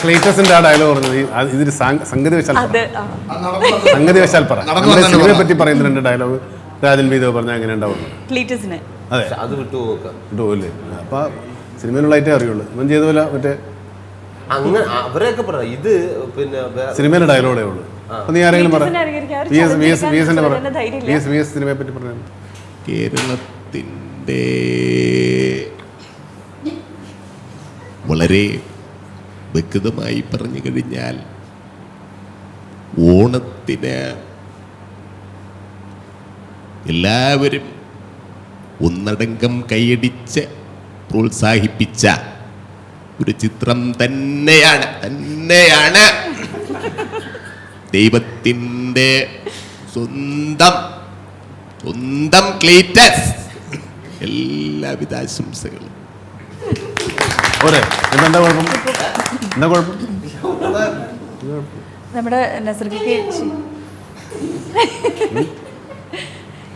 ക്ലേറ്റസിന്റെ ആ ഡയലോഗ് പറഞ്ഞത് ഈ- സാങ്- സംഗതി വെച്ചാൽ പറ. അത് ആ. സംഗതി വെച്ചാൽ പറ. നമ്മുടെ സിനിമയെ പറ്റി പറയുന്ന രണ്ട് ഡയലോഗ് രാജൻ വീതോ പറഞ്ഞാൽ എങ്ങനെ ഉണ്ടാവും ക്ലീറ്റസിന് അതെ. അത് വിട്ടു ഇല്ലേ അപ്പൊ സിനിമയിലുള്ളതായിട്ടേ അറിയുള്ളൂ. ഇവൻ ചെയ്ത പോലെ മറ്റേ അങ്ങനെ അവരെയൊക്കെ പറ. ഇത് പിന്നെ വേ- സിനിമയിലെ ഡയലോഗേ ഉള്ളൂ അപ്പൊ നീ ആരെങ്കിലും പറ. ക്ലീറ്റസിനെ അറിയാൻ ഒരു V S V S V എസിന്റെ പറ. ചലഞ്ച് ധൈര്യമില്ല. വി എസ് വി എസ് സിനിമയെ പറ്റി പറഞ്ഞു കേരളത്തിന്റെ വളരെ വ്യക്തമായി പറഞ്ഞു കഴിഞ്ഞാൽ ഓണത്തിന് എല്ലാവരും ഒന്നടങ്കം കൈയടിച്ച് പ്രോത്സാഹിപ്പിച്ച ഒരു ചിത്രം തന്നെയാണ് തന്നെയാണ്. ദൈവത്തിന്റെ സ്വന്തം സ്വന്തം ക്ലീറ്റസ്. എല്ലാവിധ ആശംസകളും. പോരെ. എന്താ എന്താ കുഴപ്പം? എന്താ കുഴപ്പം? നമ്മുടെ നസർക്കയ്ക്ക്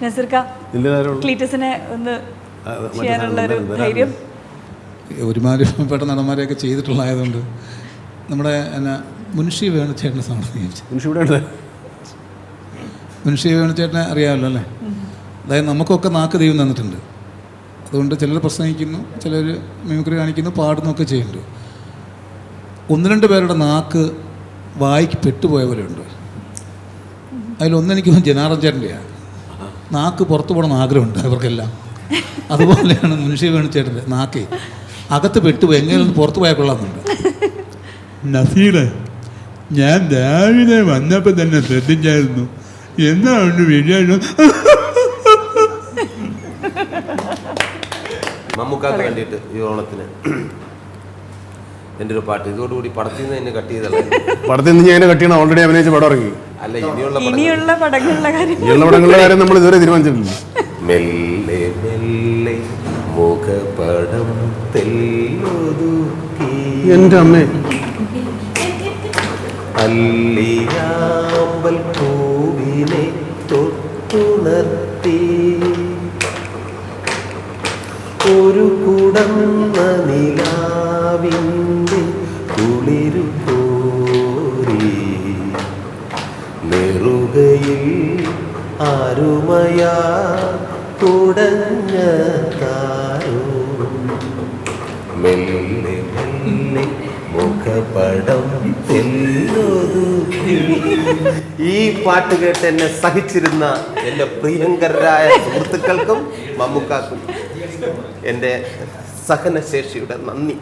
നസർക്ക ഇതിന്റെ ഡയലോഗ് ക്ലീറ്റസിനെ ഒന്ന് ചെയ്യാനുള്ള ഒരു സാധനം ധൈര്യം. ഒരുമാതിരിപ്പെട്ട നടന്മാരെയൊക്കെ ചെയ്തിട്ടുള്ളതായതുകൊണ്ട് നമ്മുടെ എന്നാ മുൻഷി വേണുചേട്ടനെ സമർപ്പിച്ചു ഇവിടെ ഉണ്ട്. മുൻഷി വേണുചേട്ടനെ അറിയാമല്ലോ അല്ലേ? അതായത് നമുക്കൊക്കെ നാക്ക് ദൈവം തന്നിട്ടുണ്ട്. അതുകൊണ്ട് ചിലർ പ്രസംഗിക്കുന്നു ചിലർ മിമിക്രി കാണിക്കുന്നു പാടുന്നൊക്കെ ചെയ്യുന്നുണ്ട്. ഒന്ന് രണ്ട് പേരുടെ നാക്ക് വായിക്ക് പെട്ടുപോയ പോലെയുണ്ട് അതിലൊന്നെനിക്ക് ജനാർദ്ദൻ ചേട്ടന്റെയാണ് നാക്ക് പുറത്തു പോകണമെന്ന് ആഗ്രഹമുണ്ട് അവർക്കെല്ലാം. അതുപോലെയാണ് മുൻഷി വേണിച്ചേട്ടന്റെ നാക്ക്. അകത്ത് പെട്ടുപോയി എങ്ങനെയൊന്ന് പുറത്തു പോയാൽ കൊള്ളാമെന്നുണ്ട്. നസീറെ ഞാൻ രാവിലെ വന്നപ്പോൾ തന്നെ ശ്രദ്ധിച്ചായിരുന്നു. എന്നാണ് വിചാരം? മമ്മൂക്കാക്ക് വേണ്ടിയിട്ട് ഈ ഓണത്തിന് എന്റെ ഒരു പാട്ട്. ഇതോടുകൂടി പടത്തിൽ നിന്ന് എന്നെ കട്ട് ചെയ്തല്ലേ? പടത്തിൽ നിന്ന് ഞാൻ കട്ട് ചെയ്യണം ഓൾറെഡി അഭിനയിച്ച പടം ഇറങ്ങി. അല്ല ഇനിയുള്ള ഇനിയുള്ള പടങ്ങളുടെ കാര്യം. ഇനിയുള്ള പടങ്ങളുടെ കാര്യം നമ്മൾ ഇതുവരെ തീരുമാനിച്ചിട്ടില്ല. മെല്ലെ മെല്ലെ മുഖപടം തെല്ലൊതുക്കി. എന്റെ അമ്മേ. അല്ലിയാമ്പൽ പൂവിനെ തൊട്ടുണർത്തി. ഒരു കുടന്ന നിലാവിന്റെ കുളിരു കോരി. നെറുകയിൽ ആരുമയാ കുടഞ്ഞ താരോ മെല്ലെ മെല്ലെ മുഖപടം ഈ പാട്ട് കേട്ട് എന്നെ സഹിച്ചിരുന്ന എന്റെ പ്രിയങ്കരായ സുഹൃത്തുക്കൾക്കും മമ്മൂക്കാക്കും എന്റെ സഹനശേഷിയുടെ നന്ദി.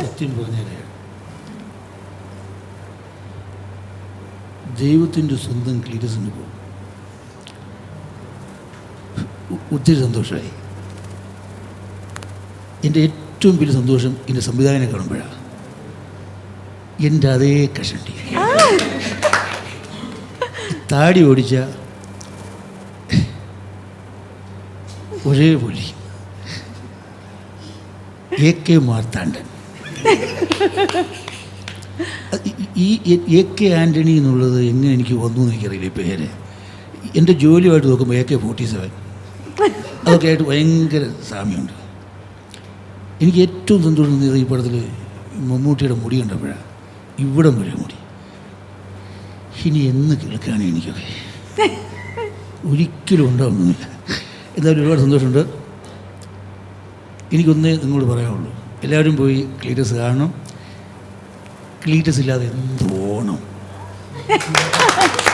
സത്യം പറഞ്ഞാൽ ദൈവത്തിന്റെ സ്വന്തം ക്ലീറ്റസിന് പോകും. ഒത്തിരി സന്തോഷമായി. എന്റെ ഏറ്റവും വലിയ സന്തോഷം എന്റെ സംവിധായകനെ കാണുമ്പോഴാണ്. എന്റെ അതേ കഷണ്ടി താടി ഓടിച്ച ഒരേ പൊലി. A K Marthandan. ഈ എ കെ ആന്റണി എന്നുള്ളത് എങ്ങനെ എനിക്ക് വന്നു എനിക്കറിയില്ല ഈ പേര്. എന്റെ ജോലിയുമായിട്ട് നോക്കുമ്പോൾ എ കെ ഫോർട്ടി സെവൻ അതൊക്കെ ആയിട്ട് ഭയങ്കര സാമ്യമുണ്ട്. എനിക്ക് ഏറ്റവും സന്തോഷം തോന്നിയത് ഈ പടത്തിൽ മമ്മൂട്ടിയുടെ മുടി കണ്ടപ്പോഴാണ് ഇവിടം വരെ മുടി. ഇനി എന്ന് കേൾക്കാനേ എനിക്കൊക്കെ? ഒരിക്കലും ഉണ്ടാവുന്നില്ല എന്തായാലും ഒരുപാട് സന്തോഷമുണ്ട്. എനിക്കൊന്നേ നിങ്ങളോട് പറയാനുള്ളൂ. എല്ലാവരും പോയി ക്ലീറ്റസ് കാണണം. ക്ലീറ്റസ് ഇല്ലാതെ എന്ത് ഓണം